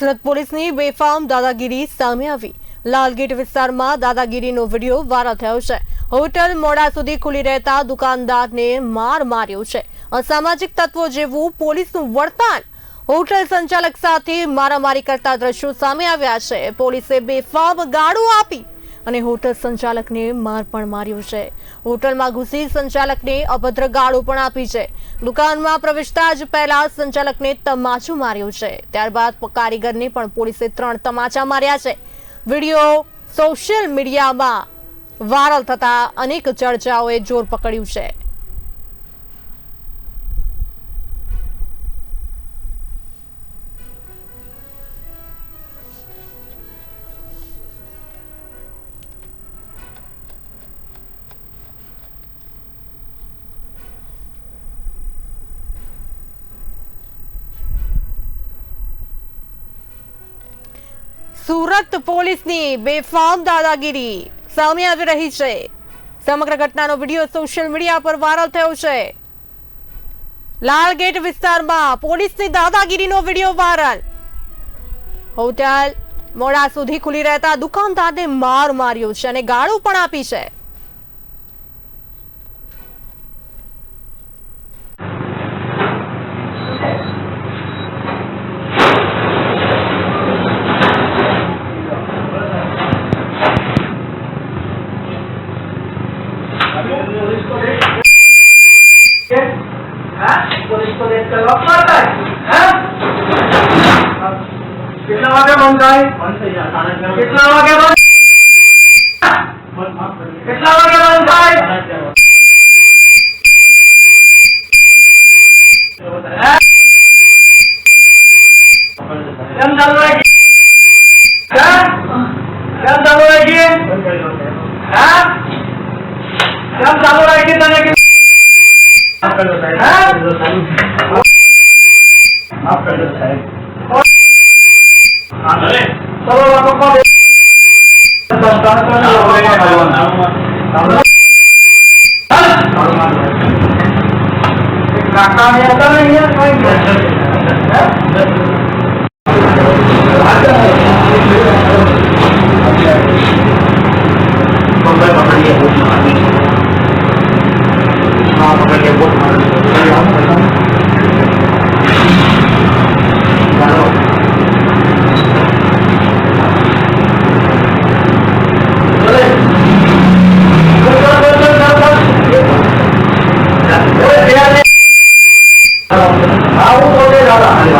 સુરત પોલીસની બેફામ દાદાગીરી સામે આવી. લાલગેટ વિસ્તારમાં દાદાગીરીનો વીડિયો વાયરલ થયો છે. હોટલ મોડા સુધી ખુલી રહેતા દુકાનદારને માર માર્યો છે. અસામાજિક તત્વો જેવું પોલીસનું વર્તન હોટલ સંચાલક સાથે મારામારી કરતા દ્રશ્યો સામે આવ્યા છે. પોલીસે બેફામ ગાળો આપી અને હોટલ સંચાલકને માર પણ માર્યો છે. હોટલમાં ઘૂસી સંચાલકને અભદ્ર ગાળો પણ આપી છે. દુકાનમાં પ્રવેશતા જ પહેલા સંચાલકને તમાચો માર્યો છે. ત્યારબાદ કારીગરને પણ પોલીસે ત્રણ તમાચા માર્યા છે. વીડિયો સોશિયલ મીડિયામાં વાયરલ થતા અનેક ચર્ચાઓએ જોર પકડ્યું છે. સુરત પોલીસની બેફામ દાદાગીરી. સામે આવી રહી છે. સમગ્ર ઘટનાનો વીડિયો સોશિયલ મીડિયા પર વાયરલ થયો છે. લાલગેટ વિસ્તારમાં પોલીસની દાદાગીરીનો વીડિયો વાયરલ. હોટેલ મોડા સુધી ખુલી રહેતા દુકાનદારને માર માર્યો છે અને ગાળો પણ આપી છે. જવાબ મારતા હે? કેટલા વાગે બંધ થાય? કેટલા વાગે બંધ? કેટલા વાગે બંધ થાય? કેમ ચાલુ રાખી કેમ ચાલુ રાખીએ હા? કેમ ચાલુ રાખીએ તને હા? আপনাদের সাহেব Thank you. a un dólar la